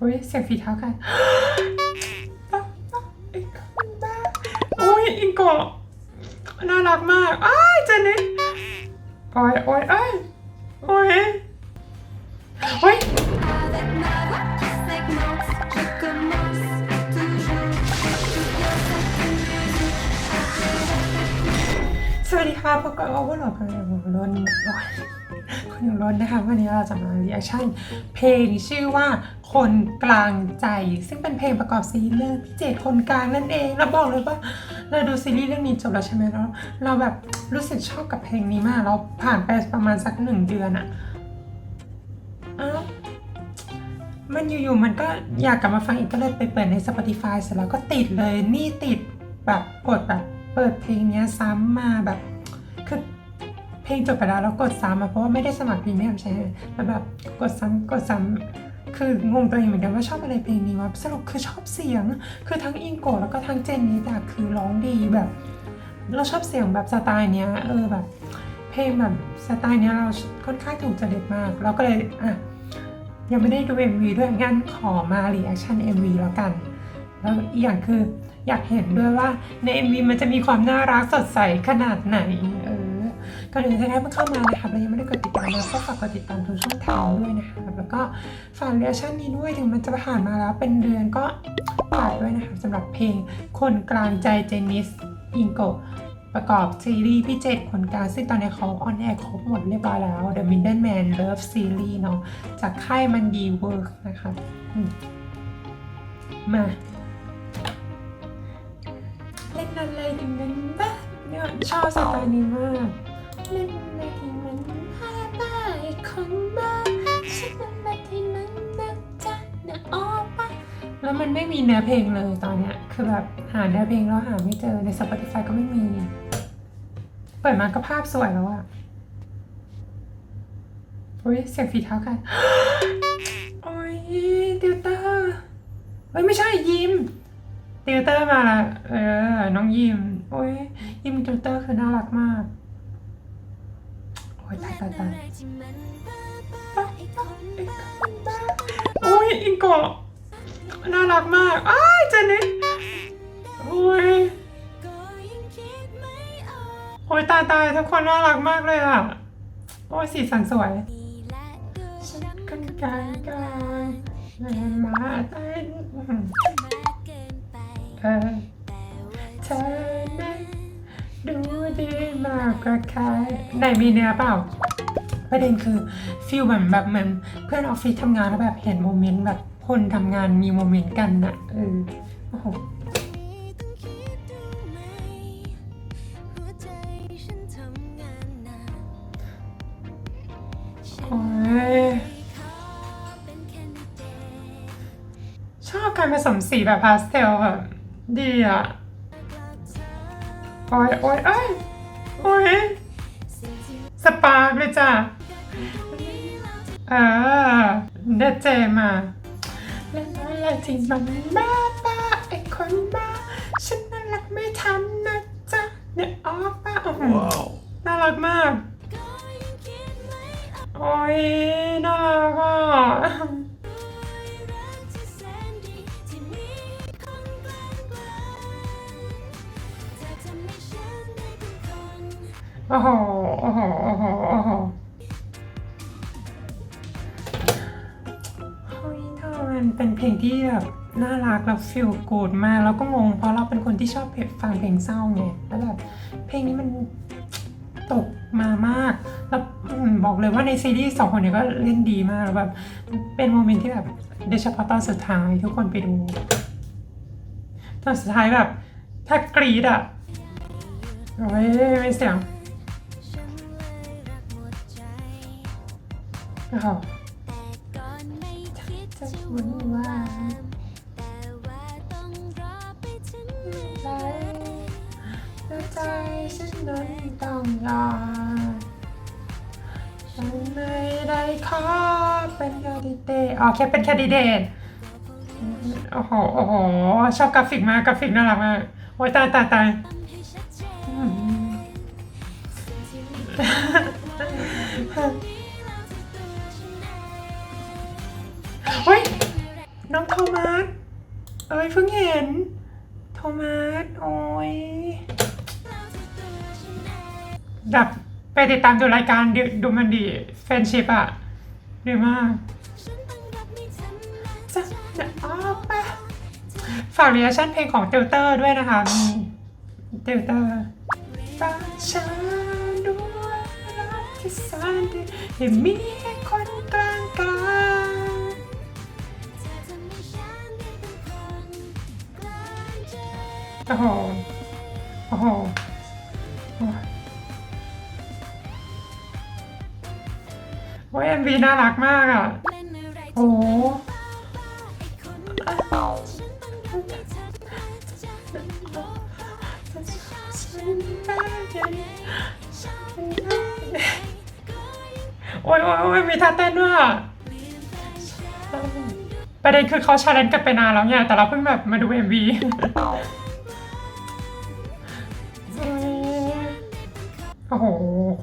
อุ้ยเสียงฝีเท้ากันอิงโกะบ้าโอ้ยอิงโกะน่ารักมากอ้ายเจนนี่โอ้ยโอ้ยเอ้ยโอ้ยโอ้ยสวัสดีค่ะพบกับโอเวอร์โหลดคนอยู่ร้น หนูร้นะคะ วันนี้เราจะมารีแอคชั่น เพลงชื่อว่าคนกลางใจ ซึ่งเป็นเพลงประกอบซีรีส์เรื่องพี่เจตคนกลางนั่นเองเราบอกเลยว่าเราดูซีรีส์เรื่องนี้จบแล้วใช่ไหมแล้วเราแบบรู้สึกชอบกับเพลงนี้มาก เราผ่านไปประมาณสักหนึ่งเดือนอะอ้าวมันอยู่ๆมันก็อยากกลับมาฟังอีกก็เลยไปเปิดใน Spotify เสร็จแล้วก็ติดเลยนี่ติดแบบกดแบบเปิดเพลงเนี้ยซ้ำมาแบบ ลงจบไปแล้วแล้วกดซ้ำมาเพราะว่าไม่ได้สมัครพรีเมียมใช่ไหมแล้วแบบกดซ้ำกดซ้ำคืองงตัวเองเหมือนกันว่าชอบอะไรเพลงนี้วะสรุปคือชอบเสียง คือทั้งอิงโกะแล้วก็ทั้งเจนนี่แต่คือร้องดีแบบ เราชอบเสียงแบบสไตล์เนี้ยเออแบบ เพลงแบบสไตล์เนี้ยเราค่อนข้างถูกจริตมาก เราก็เลยอะยังไม่ได้ดู MV ด้วยงั้นขอมารีแอคชั่น MV แล้วกัน แล้วอีกอย่างคืออยากเห็นด้วยว่าใน MV มันจะมีความน่ารักสดใสขนาดไหนเออ ก็เลยถ้าได้เพิ่งเข้ามานะครับแล้วยังไม่ได้กดติดตามนะก็ฝากกดติดตามทุกช่องทางด้วยนะครับแล้วก็ฝากเรียชั่นนี้ด้วยถึงมันจะผ่านมาแล้วเป็นเดือนก็ฝากด้วยนะครับสำหรับเพลงคนกลางใจเจนิสอิงโกะประกอบซีรีส์พี่เจตคนกลางซึ่งตอนนี้เขาออนแอร์ครบหมดเรียบร้อยแล้ว The Middleman Love Series เนาะจากค่ายมันดีเวิร์กนะครับอืมมาเล่นอะไรถึงนั้นบ้าเนี่ยชอบสไตล์นี้มาก แล้วมันไม่มีเนื้อเพลงเลยตอนเนี้ย คือแบบหาเนื้อเพลงแล้วหาไม่เจอใน Spotify ก็ไม่มี เปิดมาก็ภาพสวยแล้วอะโอ้ยเสียงฝีเท้ากันโอ้ยติวเตอร์เฮ้ยไม่ใช่ยิมติวเตอร์มาละเออ น้องยิมโอ้ยยิมติวเตอร์คือน่ารักมากโอ้ยตายตายตายโอ้ยอิงโกะ น่ารักมาก อ้ายเจนนี่โอ้ยโอ้ยตายตายทุกคนน่ารักมากเลยอะ โอ้ยสีสันสวยฉันกันกลางกลางแม่มาใต้เออเธอนั้นดูดีมากกว่าใครไหนมีเนื้อเปล่าประเด็นคือฟิลเหมือนแบบเหมือนเพื่อนออฟฟิศทำงานแล้วแบบเห็นโมเมนต์แบบ คนทำงานมีโมเมนต์กันน่ะเออโอ้โหโอ้ยชอบการผสมสีแบบพาสเทลแบบดีอะ โอ้ยโอ้ยเอ้ยโอ้ยสปาร์กเลยจ้ะ เออเดดเจมา เล่นอะไรที่มันบ้าบ้าไอ้คนบ้า ฉันน่ารักไม่ทันนะจ๊ะเนี่ยออกป้าโอ้โหน่ารักมาก โอ้ยน่ารักอะโอ้โหโอ้โหโอ้โห เธอมันเป็นเพลงที่แบบน่ารักแล้วฟีลกูดมากแล้วก็งง เพราะเราเป็นคนที่ชอบเพลงฟังเพลงเศร้าไงแล้วแบบเพลงนี้มันตกมามาก แล้วอืมบอกเลยว่าในซีรีส์สองคนเนี้ก็เล่นดีมากแล้วแบบเป็นโมเมนต์ที่แบบโดยเฉพาะตอนสุดท้ายทุกคนไปดู ตอนสุดท้ายแบบถ้ากรีดอะโอ้ยไม่เสียงโอ้โห จะวุ่นวายใจแล้วใจฉันนั้นต้องยอมฉันไม่ได้ขอเป็นแคนดิเดตอ๋อแค่เป็นแคนดิเดตโอ้โห โอ้โห ชอบกราฟิกมากกราฟิกน่ารักมาก โอ้ยตายตายตายอืม เฮ้ย น้องโทมัส เอ้ยเพิ่งเห็น โทมัส โอ้ยแบบไปติดตามดูรายการดูดูมันดีแฟนชิพอะดีมากจะจะออกปะฝากเรียชั่นเพลงของเตลเตอร์ด้วยนะคะมีเตลเตอร์ปาฉันด้วยรักที่แสนดีให้มี โอ้โหโอ้โหโอ้ยโอ้ยเอ็มวีน่ารักมากอะ โอ้โหโอ้ยโอ้ยโอ้ยมีท่าเต้นด้วยอะประเด็นคือเขาชาเลนจ์กันไปนานแล้วเนี่ย แต่เราเพิ่งแบบมาดู MV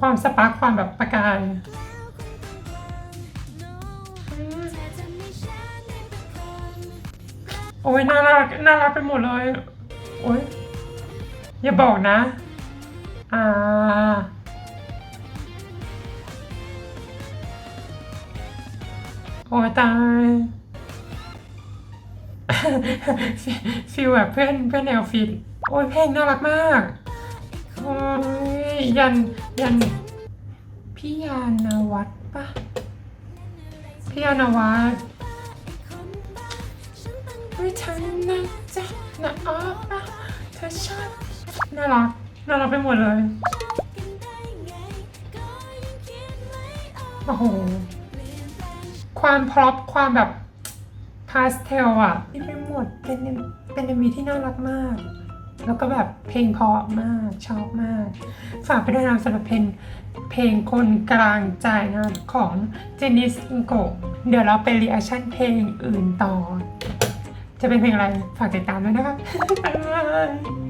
ความสปาร์คความแบบประกายโอ้ยน่ารักน่ารักไปหมดเลยโอ้ยอย่าบอกนะ อ่า โอ้ยตายฟิฟิลแบบเพื่อนเพื่อนแนวฟิตโอ้ยเพลงน่ารักมาก โอ้ยยัน ยันพี่ยานวัฒน์ปะพี่ยานวัฒน์ไม่ทันนะจ๊ะนะอ๋อปะเธอชอบน่ารักน่ารักไปหมดเลยโอ้โหความพร็อพความแบบพาสเทลอะที่ไปหมดเป็นเป็นเอ็มวีที่น่ารักมาก แล้วก็แบบเพลงเพราะมากชอบมาก ฝากไปด้วยนะสำหรับเพลงเพลงคนกลางใจนะของเจนิสอิงโกเดี๋ยวเราไปรีแอคชั่นเพลงอื่นต่อ จะเป็นเพลงอะไร ฝากติดตามด้วยนะคะบาย